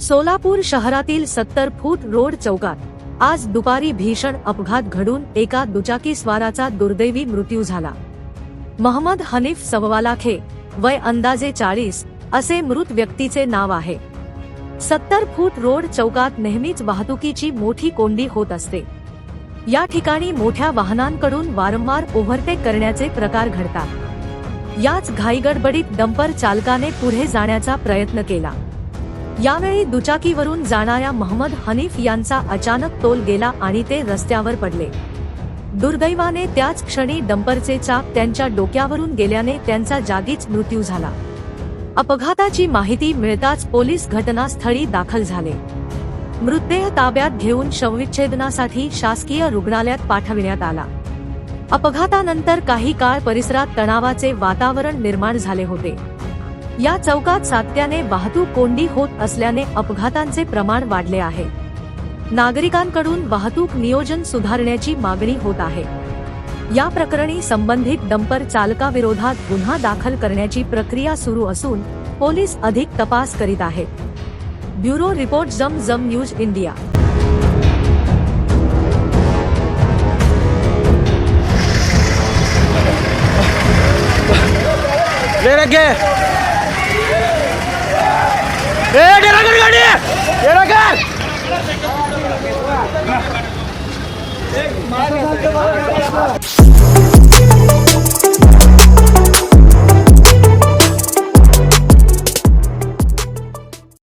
सोलापूर शहरातील सत्तर फूट रोड चौकात आज दुपारी भीषण अपघात घडून एका दुचाकी स्वाराचा दुर्दैवी मृत्यू झाला. महम्मद हनीफ सववालाखे वय अंदाजे चाळीस असे मृत व्यक्तीचे नाव आहे. सत्तर फूट रोड चौकात नेहमीच वाहतुकीची मोठी कोंडी होत असते. या ठिकाणी मोठ्या वाहनांकडून वारंवार ओव्हरटेक करण्याचे प्रकार घडतात. याच घाईगडबडीत डंपर चालकाने पुढे जाण्याचा प्रयत्न केला. यावेळी दुचाकीवरून जाणाऱ्या महम्मद हनीफ यांचा अचानक तोल गेला आणि ते रस्त्यावर पडले. दुर्दैवाने त्याच क्षणी डंपरचे चाक त्यांच्या डोक्यावरून गेल्याने त्यांचा जागीच मृत्यू झाला. अपघाताची माहिती मिळताच पोलीस घटनास्थळी दाखल झाले. मृतदेह ताब्यात घेऊन शवविच्छेदनासाठी शासकीय रुग्णालयात पाठविण्यात आला. अपघातानंतर काही काळ परिसरात तणावाचे वातावरण निर्माण झाले होते. या चौकात सातत्याने वाहतूक कोंडी होत असल्याने अपघातांचे प्रमाण वाढले आहे. नागरिकांकडून वाहतूक नियोजन सुधारण्याची मागणी होत आहे. या प्रकरणी संबंधित डंपर चालकाविरोधात गुन्हा दाखल करण्याची प्रक्रिया सुरू असून पोलीस अधिक तपास करीत आहेत. ब्युरो रिपोर्ट जम जम न्यूज इंडिया. ले रखे गाडी! डेरा कर